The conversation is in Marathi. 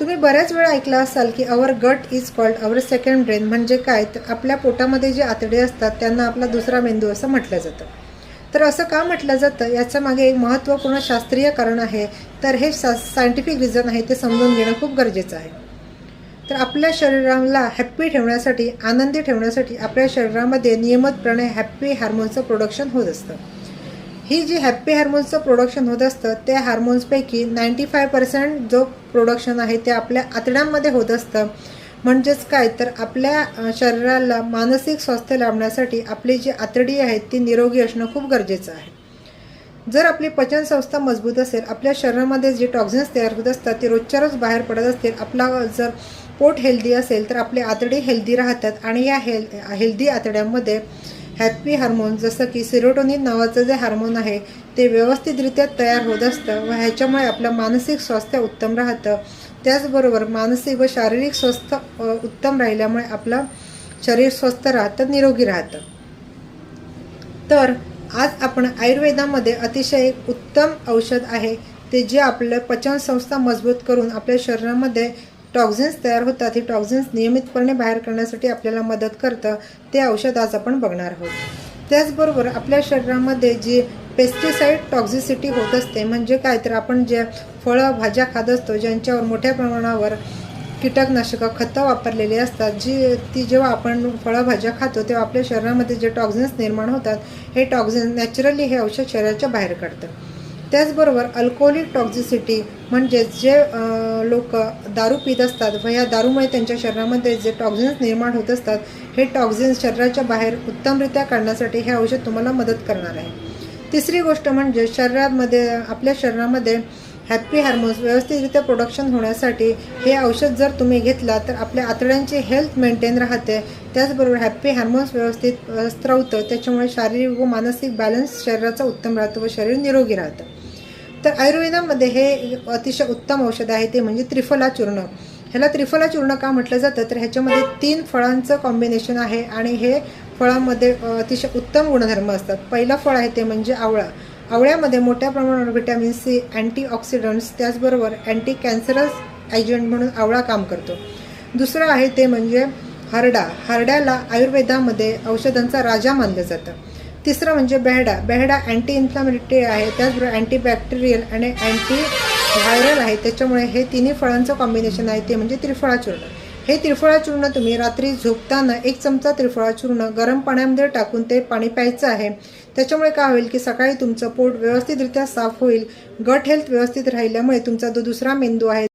तुम्ही बऱ्याच वेळा ऐकला असाल की our gut is called our second brain म्हणजे काय? तर आपल्या पोटामध्ये जे आतडे असतात त्यांना आपला दुसरा मेंदू असं म्हटलं जातं. तर असं का म्हटलं जातं? याच्या मागे एक महत्त्वपूर्ण शास्त्रीय कारण आहे. तर हे सा सायंटिफिक रिझन आहे ते समजून घेणं खूप गरजेचं आहे. तर आपल्या शरीराला हॅप्पी ठेवण्यासाठी आनंदी ठेवण्यासाठी आपल्या शरीरामध्ये नियमितपणे हॅप्पी हार्मोनचं प्रोडक्शन होत असतं. ही जी हॅप्पी हार्मोन्सचं प्रोडक्शन होत असतं त्या हार्मोन्सपैकी नाईंटी फाय पर्सेंट जो प्रोडक्शन आहे ते आपल्या आतड्यांमध्ये होत असतं. म्हणजेच काय? तर आपल्या शरीराला मानसिक स्वास्थ्य लाभण्यासाठी आपली जी आतडी आहेत ती निरोगी असणं खूप गरजेचं आहे. जर आपली पचनसंस्था मजबूत असेल आपल्या शरीरामध्ये जे टॉक्झिन्स तयार होत असतात ते रोजच्या रोज बाहेर पडत असतील आपला जर पोट हेल्दी असेल तर आपले आतडे हेल्दी राहतात आणि या हेल हेल्दी आतड्यांमध्ये हॅप्पी हार्मोन जसं की सिरोटोनिन नावाचं जे हार्मोन आहे ते व्यवस्थितरित्या तयार होत असतं व ह्याच्यामुळे आपलं मानसिक स्वास्थ्य उत्तम राहतं. त्याचबरोबर मानसिक व शारीरिक स्वस्थ उत्तम राहिल्यामुळे आपलं शरीर स्वस्थ राहतं निरोगी राहतं. तर आज आपण आयुर्वेदामध्ये अतिशय एक उत्तम औषध आहे ते जे आपलं पचनसंस्था मजबूत करून आपल्या शरीरामध्ये टॉक्झिन्स तयार होतात. ही टॉक्झिन्स नियमितपणे बाहेर करण्यासाठी आपल्याला मदत करतं. ते औषध आज आपण बघणार आहोत. त्याचबरोबर आपल्या शरीरामध्ये जी पेस्टिसाईड टॉक्झिसिटी होत असते म्हणजे काय तर आपण ज्या फळं भाज्या खात असतो ज्यांच्यावर मोठ्या प्रमाणावर कीटकनाशकं खतं वापरलेली असतात जी ती जेव्हा आपण फळं भाज्या खातो तेव्हा आपल्या शरीरामध्ये जे टॉक्झिन्स निर्माण होतात हे टॉक्झिन्स नॅचरली हे औषध शरीराच्या बाहेर काढतं. त्याचबरोबर अल्कोहोलिक टॉक्झिसिटी म्हणजेच जे लोक दारू पित असतात व या दारूमुळे त्यांच्या शरीरामध्ये जे टॉक्झिन्स निर्माण होत असतात हे टॉक्झिन्स शरीराच्या बाहेर उत्तमरित्या काढण्यासाठी हे औषध तुम्हाला मदत करणार आहे. तिसरी गोष्ट म्हणजे शरीरामध्ये आपल्या शरीरामध्ये हॅप्पी हार्मोन्स व्यवस्थितरित्या प्रोडक्शन होण्यासाठी हे औषध जर तुम्ही घेतला तर आपल्या आतड्यांची हेल्थ मेंटेन राहते. त्याचबरोबर हॅप्पी हार्मोन्स व्यवस्थित स्त्रवतं त्याच्यामुळे शारीरिक व मानसिक बॅलन्स शरीराचा उत्तम राहतो व शरीर निरोगी राहतं. तर आयुर्वेदामध्ये हे अतिशय उत्तम औषध आहे ते म्हणजे त्रिफला चूर्ण. ह्याला त्रिफला चूर्ण का म्हटलं जातं? तर ह्याच्यामध्ये तीन फळांचं कॉम्बिनेशन आहे आणि हे फळामध्ये अतिशय उत्तम गुणधर्म असतात. पहिलं फळ आहे ते म्हणजे आवळा. आवळ्यामध्ये मोठ्या प्रमाणावर व्हिटॅमिन सी अँटीऑक्सिडंट्स त्याचबरोबर अँटी कॅन्सरस एजंट म्हणून आवळा काम करतो. दुसरं आहे ते म्हणजे हरडा. हरड्याला आयुर्वेदामध्ये औषधांचा राजा मानलं जातं. तिसरं म्हणजे बेहडा. बेहडा अँटी इन्फ्लामेटरी आहे त्याचबरोबर अँटीबॅक्टेरियल आणि अँटी व्हायरल आहे. त्याच्यामुळे हे तिन्ही फळांचं कॉम्बिनेशन आहे. ते म्हणजे त्रिफळा चूर्ण हे त्रिफळा चूर्ण तुम्ही रात्री झोपताना एक चमचा त्रिफळा चूर्ण गरम पाण्यामध्ये टाकून ते पाणी प्यायचं आहे. त्याच्यामुळे काय होईल की सकाळी तुमचं पोट व्यवस्थितरित्या साफ होईल. गट हेल्थ व्यवस्थित राहिल्यामुळे तुमचा जो दुसरा मेंदू आहे